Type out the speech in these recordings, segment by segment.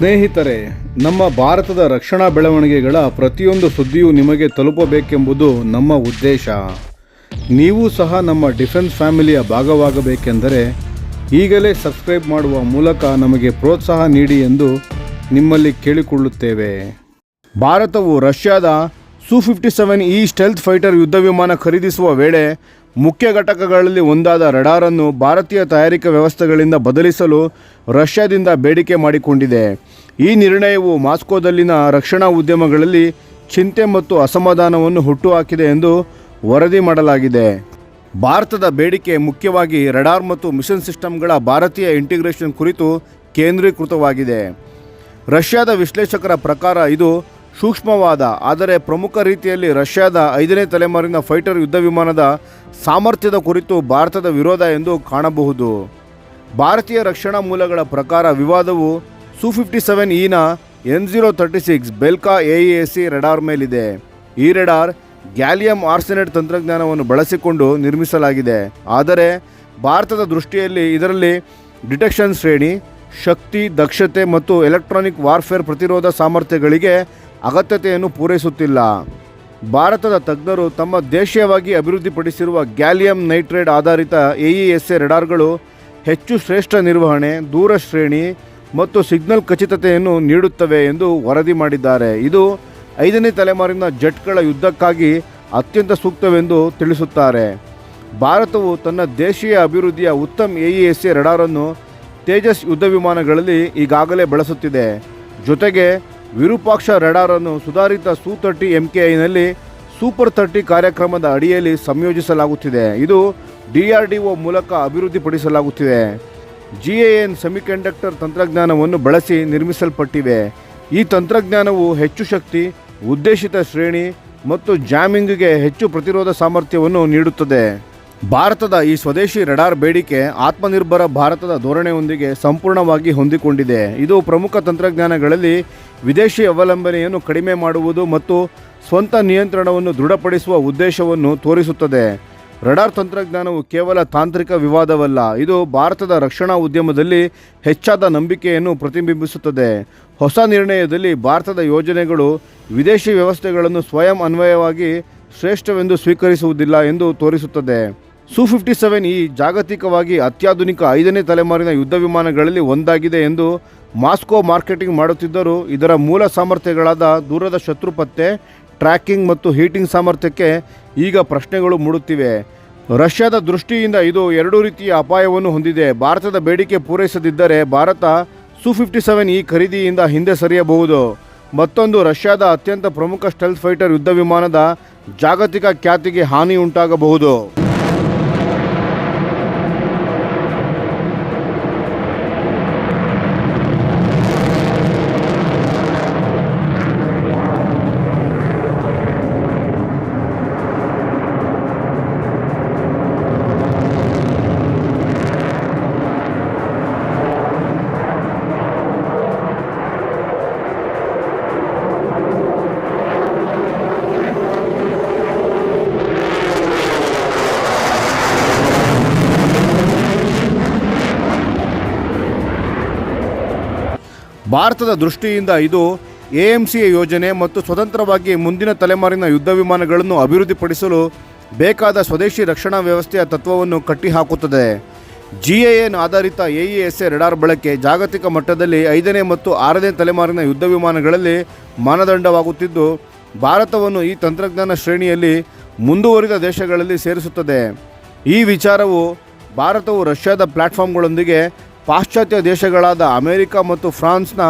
ಸ್ನೇಹಿತರೆ, ನಮ್ಮ ಭಾರತದ ರಕ್ಷಣಾ ಬೆಳವಣಿಗೆಗಳ ಪ್ರತಿಯೊಂದು ಸುದ್ದಿಯೂ ನಿಮಗೆ ತಲುಪಬೇಕೆಂಬುದು ನಮ್ಮ ಉದ್ದೇಶ. ನೀವು ಸಹ ನಮ್ಮ ಡಿಫೆನ್ಸ್ ಫ್ಯಾಮಿಲಿಯ ಭಾಗವಾಗಬೇಕೆಂದರೆ, ಈಗಲೇ ಸಬ್ಸ್ಕ್ರೈಬ್ ಮಾಡುವ ಮೂಲಕ ನಮಗೆ ಪ್ರೋತ್ಸಾಹ ನೀಡಿ ಎಂದು ನಿಮ್ಮಲ್ಲಿ ಕೇಳಿಕೊಳ್ಳುತ್ತೇವೆ. ಭಾರತವು ರಷ್ಯಾದ ಸು ಫಿಫ್ಟಿ ಸೆವೆನ್ ಈ ಸ್ಟೆಲ್ತ್ ಫೈಟರ್ ಯುದ್ಧ ವಿಮಾನ ಖರೀದಿಸುವ ವೇಳೆ ಮುಖ್ಯ ಘಟಕಗಳಲ್ಲಿ ಒಂದಾದ ರಡಾರನ್ನು ಭಾರತೀಯ ತಯಾರಿಕಾ ವ್ಯವಸ್ಥೆಗಳಿಂದ ಬದಲಿಸಲು ರಷ್ಯಾದಿಂದ ಬೇಡಿಕೆ ಮಾಡಿಕೊಂಡಿದೆ. ಈ ನಿರ್ಣಯವು ಮಾಸ್ಕೋದಲ್ಲಿನ ರಕ್ಷಣಾ ಉದ್ಯಮಗಳಲ್ಲಿ ಚಿಂತೆ ಮತ್ತು ಅಸಮಾಧಾನವನ್ನು ಹುಟ್ಟುಹಾಕಿದೆ ಎಂದು ವರದಿ ಮಾಡಲಾಗಿದೆ. ಭಾರತದ ಬೇಡಿಕೆ ಮುಖ್ಯವಾಗಿ ರಡಾರ್ ಮತ್ತು ಮಿಷನ್ ಸಿಸ್ಟಮ್ಗಳ ಭಾರತೀಯ ಇಂಟಿಗ್ರೇಷನ್ ಕುರಿತು ಕೇಂದ್ರೀಕೃತವಾಗಿದೆ. ರಷ್ಯಾದ ವಿಶ್ಲೇಷಕರ ಪ್ರಕಾರ ಇದು ಸೂಕ್ಷ್ಮವಾದ, ಆದರೆ ಪ್ರಮುಖ ರೀತಿಯಲ್ಲಿ ರಷ್ಯಾದ ಐದನೇ ತಲೆಮಾರಿನ ಫೈಟರ್ ಯುದ್ಧ ವಿಮಾನದ ಸಾಮರ್ಥ್ಯದ ಕುರಿತು ಭಾರತದ ವಿರೋಧ ಎಂದು ಕಾಣಬಹುದು. ಭಾರತೀಯ ರಕ್ಷಣಾ ಮೂಲಗಳ ಪ್ರಕಾರ ವಿವಾದವು ಸು ಫಿಫ್ಟಿ ಸೆವೆನ್ ಇನ N zero thirty six Belka A E S A radar ಮೇಲಿದೆ. ಈ ರೆಡಾರ್ ಗ್ಯಾಲಿಯಂ ಆರ್ಸೆನೆಟ್ ತಂತ್ರಜ್ಞಾನವನ್ನು ಬಳಸಿಕೊಂಡು ನಿರ್ಮಿಸಲಾಗಿದೆ. ಆದರೆ ಭಾರತದ ದೃಷ್ಟಿಯಲ್ಲಿ ಇದರಲ್ಲಿ ಡಿಟೆಕ್ಷನ್ ಶ್ರೇಣಿ ಶಕ್ತಿ, ದಕ್ಷತೆ ಮತ್ತು ಎಲೆಕ್ಟ್ರಾನಿಕ್ ವಾರ್ಫೇರ್ ಪ್ರತಿರೋಧ ಸಾಮರ್ಥ್ಯಗಳಿಗೆ ಅಗತ್ಯತೆಯನ್ನು ಪೂರೈಸುತ್ತಿಲ್ಲ. ಭಾರತದ ತಜ್ಞರು ತಮ್ಮ ದೇಶೀಯವಾಗಿ ಅಭಿವೃದ್ಧಿಪಡಿಸಿರುವ ಗ್ಯಾಲಿಯಂ ನೈಟ್ರೇಡ್ ಆಧಾರಿತ ಎಇಎಸ್ಎ ರೆಡಾರ್ಗಳು ಹೆಚ್ಚು ಶ್ರೇಷ್ಠ ನಿರ್ವಹಣೆ, ದೂರ ಶ್ರೇಣಿ ಮತ್ತು ಸಿಗ್ನಲ್ ಖಚಿತತೆಯನ್ನು ನೀಡುತ್ತವೆ ಎಂದು ವರದಿ ಮಾಡಿದ್ದಾರೆ. ಇದು ಐದನೇ ತಲೆಮಾರಿನ ಜೆಟ್ಗಳ ಯುದ್ಧಕ್ಕಾಗಿ ಅತ್ಯಂತ ಸೂಕ್ತವೆಂದು ತಿಳಿಸುತ್ತಾರೆ. ಭಾರತವು ತನ್ನ ದೇಶೀಯ ಅಭಿವೃದ್ಧಿಯ ಉತ್ತಮ ಎಇ ಎಸ್ ಎ ರೆಡಾರನ್ನು ತೇಜಸ್ ಯುದ್ಧ ವಿಮಾನಗಳಲ್ಲಿ ಈಗಾಗಲೇ ಬಳಸುತ್ತಿದೆ. ಜೊತೆಗೆ ವಿರೂಪಾಕ್ಷ ರೆಡಾರನ್ನು ಸುಧಾರಿತ ಸು ತರ್ಟಿ ಎಂ ಕೆ ಐನಲ್ಲಿ ಸೂಪರ್ ತರ್ಟಿ ಕಾರ್ಯಕ್ರಮದ ಅಡಿಯಲ್ಲಿ ಸಂಯೋಜಿಸಲಾಗುತ್ತಿದೆ. ಇದು ಡಿ ಆರ್ ಡಿ ಒ ಮೂಲಕ ಅಭಿವೃದ್ಧಿಪಡಿಸಲಾಗುತ್ತಿದೆ. ಜಿ ಎ ಎನ್ ಸೆಮಿಕಂಡಕ್ಟರ್ ತಂತ್ರಜ್ಞಾನವನ್ನು ಬಳಸಿ ನಿರ್ಮಿಸಲ್ಪಟ್ಟಿವೆ. ಈ ತಂತ್ರಜ್ಞಾನವು ಹೆಚ್ಚು ಶಕ್ತಿ, ಉದ್ದೇಶಿತ ಶ್ರೇಣಿ ಮತ್ತು ಜಾಮಿಂಗ್ಗೆ ಹೆಚ್ಚು ಪ್ರತಿರೋಧ ಸಾಮರ್ಥ್ಯವನ್ನು ನೀಡುತ್ತದೆ. ಭಾರತದ ಈ ಸ್ವದೇಶಿ ರಡಾರ್ ಬೇಡಿಕೆ ಆತ್ಮನಿರ್ಭರ ಭಾರತದ ಧೋರಣೆಯೊಂದಿಗೆ ಸಂಪೂರ್ಣವಾಗಿ ಹೊಂದಿಕೊಂಡಿದೆ. ಇದು ಪ್ರಮುಖ ತಂತ್ರಜ್ಞಾನಗಳಲ್ಲಿ ವಿದೇಶಿ ಅವಲಂಬನೆಯನ್ನು ಕಡಿಮೆ ಮಾಡುವುದು ಮತ್ತು ಸ್ವಂತ ನಿಯಂತ್ರಣವನ್ನು ದೃಢಪಡಿಸುವ ಉದ್ದೇಶವನ್ನು ತೋರಿಸುತ್ತದೆ. ರಡಾರ್ ತಂತ್ರಜ್ಞಾನವು ಕೇವಲ ತಾಂತ್ರಿಕ ವಿವಾದವಲ್ಲ, ಇದು ಭಾರತದ ರಕ್ಷಣಾ ಉದ್ಯಮದಲ್ಲಿ ಹೆಚ್ಚಾದ ನಂಬಿಕೆಯನ್ನು ಪ್ರತಿಬಿಂಬಿಸುತ್ತದೆ. ಹೊಸ ನಿರ್ಣಯದಲ್ಲಿ ಭಾರತದ ಯೋಜನೆಗಳು ವಿದೇಶಿ ವ್ಯವಸ್ಥೆಗಳನ್ನು ಸ್ವಯಂ ಅನ್ವಯವಾಗಿ ಶ್ರೇಷ್ಠವೆಂದು ಸ್ವೀಕರಿಸುವುದಿಲ್ಲ ಎಂದು ತೋರಿಸುತ್ತದೆ. ಸು ಫಿಫ್ಟಿ ಸೆವೆನ್ ಈ ಜಾಗತಿಕವಾಗಿ ಅತ್ಯಾಧುನಿಕ ಐದನೇ ತಲೆಮಾರಿನ ಯುದ್ಧ ವಿಮಾನಗಳಲ್ಲಿ ಒಂದಾಗಿದೆ ಎಂದು ಮಾಸ್ಕೋ ಮಾರ್ಕೆಟಿಂಗ್ ಮಾಡುತ್ತಿದ್ದರೂ ಇದರ ಮೂಲ ಸಾಮರ್ಥ್ಯಗಳಾದ ದೂರದ ಶತ್ರು ಪತ್ತೆ ಟ್ರ್ಯಾಕಿಂಗ್ ಮತ್ತು ಹೀಟಿಂಗ್ ಸಾಮರ್ಥ್ಯಕ್ಕೆ ಈಗ ಪ್ರಶ್ನೆಗಳು ಮೂಡುತ್ತಿವೆ. ರಷ್ಯಾದ ದೃಷ್ಟಿಯಿಂದ ಇದು ಎರಡೂ ರೀತಿಯ ಅಪಾಯವನ್ನು ಹೊಂದಿದೆ. ಭಾರತದ ಬೇಡಿಕೆ ಪೂರೈಸದಿದ್ದರೆ ಭಾರತ ಸು ಫಿಫ್ಟಿ ಸೆವೆನ್ ಈ ಖರೀದಿಯಿಂದ ಹಿಂದೆ ಸರಿಯಬಹುದು. ಮತ್ತೊಂದು, ರಷ್ಯಾದ ಅತ್ಯಂತ ಪ್ರಮುಖ ಸ್ಟೆಲ್ತ್ ಫೈಟರ್ ಯುದ್ಧ ವಿಮಾನದ ಜಾಗತಿಕ ಖ್ಯಾತಿಗೆ ಹಾನಿ ಉಂಟಾಗಬಹುದು ಭಾರತದ ದೃಷ್ಟಿಯಿಂದ ಇದು ಎಎಂಸಿಯ ಯೋಜನೆ ಮತ್ತು ಸ್ವತಂತ್ರವಾಗಿ ಮುಂದಿನ ತಲೆಮಾರಿನ ಯುದ್ಧ ವಿಮಾನಗಳನ್ನು ಅಭಿವೃದ್ಧಿಪಡಿಸಲು ಬೇಕಾದ ಸ್ವದೇಶಿ ರಕ್ಷಣಾ ವ್ಯವಸ್ಥೆಯ ತತ್ವವನ್ನು ಕಟ್ಟಿಹಾಕುತ್ತದೆ. ಜಿಎಎನ್ ಆಧಾರಿತ ಎಇಎಸ್ಎ ರೆಡಾರ್ ಬಳಕೆ ಜಾಗತಿಕ ಮಟ್ಟದಲ್ಲಿ ಐದನೇ ಮತ್ತು ಆರನೇ ತಲೆಮಾರಿನ ಯುದ್ಧ ವಿಮಾನಗಳಲ್ಲಿ ಮಾನದಂಡವಾಗುತ್ತಿದ್ದು, ಭಾರತವನ್ನು ಈ ತಂತ್ರಜ್ಞಾನ ಶ್ರೇಣಿಯಲ್ಲಿ ಮುಂದುವರಿದ ದೇಶಗಳಲ್ಲಿ ಸೇರಿಸುತ್ತದೆ. ಈ ವಿಚಾರವು ಭಾರತವು ರಷ್ಯಾದ ಪ್ಲಾಟ್ಫಾರ್ಮ್ಗಳೊಂದಿಗೆ ಪಾಶ್ಚಾತ್ಯ ದೇಶಗಳಾದ ಅಮೆರಿಕ ಮತ್ತು ಫ್ರಾನ್ಸ್ನ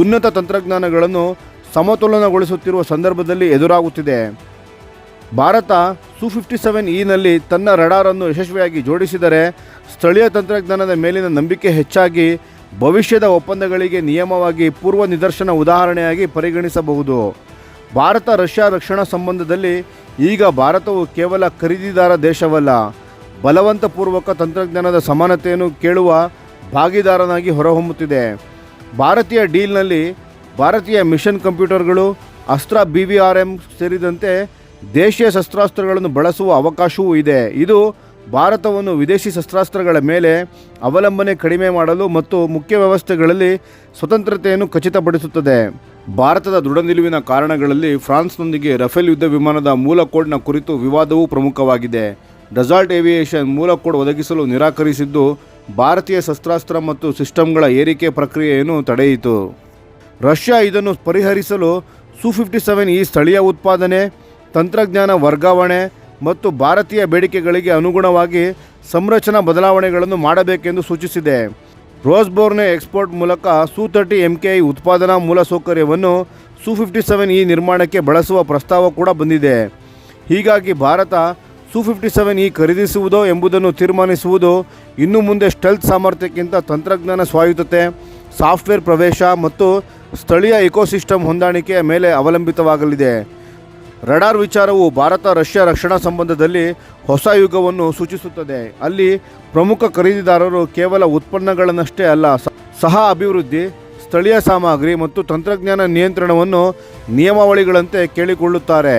ಉನ್ನತ ತಂತ್ರಜ್ಞಾನಗಳನ್ನು ಸಮತೋಲನಗೊಳಿಸುತ್ತಿರುವ ಸಂದರ್ಭದಲ್ಲಿ ಎದುರಾಗುತ್ತಿದೆ. ಭಾರತ ಸು ಫಿಫ್ಟಿ ಸೆವೆನ್ ಇನಲ್ಲಿ ತನ್ನ ರಡಾರನ್ನು ಯಶಸ್ವಿಯಾಗಿ ಜೋಡಿಸಿದರೆ ಸ್ಥಳೀಯ ತಂತ್ರಜ್ಞಾನದ ಮೇಲಿನ ನಂಬಿಕೆ ಹೆಚ್ಚಾಗಿ ಭವಿಷ್ಯದ ಒಪ್ಪಂದಗಳಿಗೆ ನಿಯಮವಾಗಿ ಪೂರ್ವ ನಿದರ್ಶನ ಉದಾಹರಣೆಯಾಗಿ ಪರಿಗಣಿಸಬಹುದು. ಭಾರತ ರಷ್ಯಾ ರಕ್ಷಣಾ ಸಂಬಂಧದಲ್ಲಿ ಈಗ ಭಾರತವು ಕೇವಲ ಖರೀದಿದಾರ ದೇಶವಲ್ಲ, ಬಲವಂತಪೂರ್ವಕ ತಂತ್ರಜ್ಞಾನದ ಸಮಾನತೆಯನ್ನು ಕೇಳುವ ಭಾಗಿದಾರನಾಗಿ ಹೊರಹೊಮ್ಮುತ್ತಿದೆ. ಭಾರತೀಯ ಡೀಲ್ನಲ್ಲಿ ಭಾರತೀಯ ಮಿಷನ್ ಕಂಪ್ಯೂಟರ್ಗಳು ಅಸ್ತ್ರ ಬಿ ವಿ ಆರ್ ಎಂ ಸೇರಿದಂತೆ ದೇಶೀಯ ಶಸ್ತ್ರಾಸ್ತ್ರಗಳನ್ನು ಬಳಸುವ ಅವಕಾಶವೂ ಇದೆ. ಇದು ಭಾರತವನ್ನು ವಿದೇಶಿ ಶಸ್ತ್ರಾಸ್ತ್ರಗಳ ಮೇಲೆ ಅವಲಂಬನೆ ಕಡಿಮೆ ಮಾಡಲು ಮತ್ತು ಮುಖ್ಯ ವ್ಯವಸ್ಥೆಗಳಲ್ಲಿ ಸ್ವತಂತ್ರತೆಯನ್ನು ಖಚಿತಪಡಿಸುತ್ತದೆ. ಭಾರತದ ದೃಢ ನಿಲುವಿನ ಕಾರಣಗಳಲ್ಲಿ ಫ್ರಾನ್ಸ್ನೊಂದಿಗೆ ರಫೇಲ್ ಯುದ್ಧ ವಿಮಾನದ ಮೂಲ ಕೋಡ್ನ ಕುರಿತು ವಿವಾದವೂ ಪ್ರಮುಖವಾಗಿದೆ. ಡಸಾಲ್ಟ್ ಏವಿಯೇಷನ್ ಮೂಲ ಕೋಡ್ ಒದಗಿಸಲು ನಿರಾಕರಿಸಿದ್ದು ಭಾರತೀಯ ಶಸ್ತ್ರಾಸ್ತ್ರ ಮತ್ತು ಸಿಸ್ಟಮ್ಗಳ ಏರಿಕೆ ಪ್ರಕ್ರಿಯೆಯನ್ನು ತಡೆಯಿತು. ರಷ್ಯಾ ಇದನ್ನು ಪರಿಹರಿಸಲು ಸು ಫಿಫ್ಟಿ ಸೆವೆನ್ ಈ ಸ್ಥಳೀಯ ಉತ್ಪಾದನೆ, ತಂತ್ರಜ್ಞಾನ ವರ್ಗಾವಣೆ ಮತ್ತು ಭಾರತೀಯ ಬೇಡಿಕೆಗಳಿಗೆ ಅನುಗುಣವಾಗಿ ಸಂರಚನಾ ಬದಲಾವಣೆಗಳನ್ನು ಮಾಡಬೇಕೆಂದು ಸೂಚಿಸಿದೆ. ರೋಸ್ಬೋರ್ನೆ ಎಕ್ಸ್ಪೋರ್ಟ್ ಮೂಲಕ ಸು ತರ್ಟಿ ಎಂ ಕೆ ಐ ಉತ್ಪಾದನಾ ಮೂಲಸೌಕರ್ಯವನ್ನು ಸು ಫಿಫ್ಟಿ ಸೆವೆನ್ ಈ ನಿರ್ಮಾಣಕ್ಕೆ ಬಳಸುವ ಪ್ರಸ್ತಾವ ಕೂಡ ಬಂದಿದೆ. ಹೀಗಾಗಿ ಭಾರತ ಸು ಫಿಫ್ಟಿ ಸೆವೆನ್ ಈ ಖರೀದಿಸುವುದೋ ಎಂಬುದನ್ನು ತೀರ್ಮಾನಿಸುವುದು ಇನ್ನು ಮುಂದೆ ಸ್ಟೆಲ್ತ್ ಸಾಮರ್ಥ್ಯಕ್ಕಿಂತ ತಂತ್ರಜ್ಞಾನ ಸ್ವಾಯತ್ತತೆ ಸಾಫ್ಟ್ವೇರ್ ಪ್ರವೇಶ ಮತ್ತು ಸ್ಥಳೀಯ ಇಕೋಸಿಸ್ಟಮ್ ಹೊಂದಾಣಿಕೆಯ ಮೇಲೆ ಅವಲಂಬಿತವಾಗಲಿದೆ. ರಡಾರ್ ವಿಚಾರವು ಭಾರತ ರಷ್ಯಾ ರಕ್ಷಣಾ ಸಂಬಂಧದಲ್ಲಿ ಹೊಸ ಯುಗವನ್ನು ಸೂಚಿಸುತ್ತದೆ. ಅಲ್ಲಿ ಪ್ರಮುಖ ಖರೀದಿದಾರರು ಕೇವಲ ಉತ್ಪನ್ನಗಳನ್ನಷ್ಟೇ ಅಲ್ಲ, ಸಹ ಅಭಿವೃದ್ಧಿ, ಸ್ಥಳೀಯ ಸಾಮಗ್ರಿ ಮತ್ತು ತಂತ್ರಜ್ಞಾನ ನಿಯಂತ್ರಣವನ್ನು ನಿಯಮಾವಳಿಗಳಂತೆ ಕೇಳಿಕೊಳ್ಳುತ್ತಾರೆ.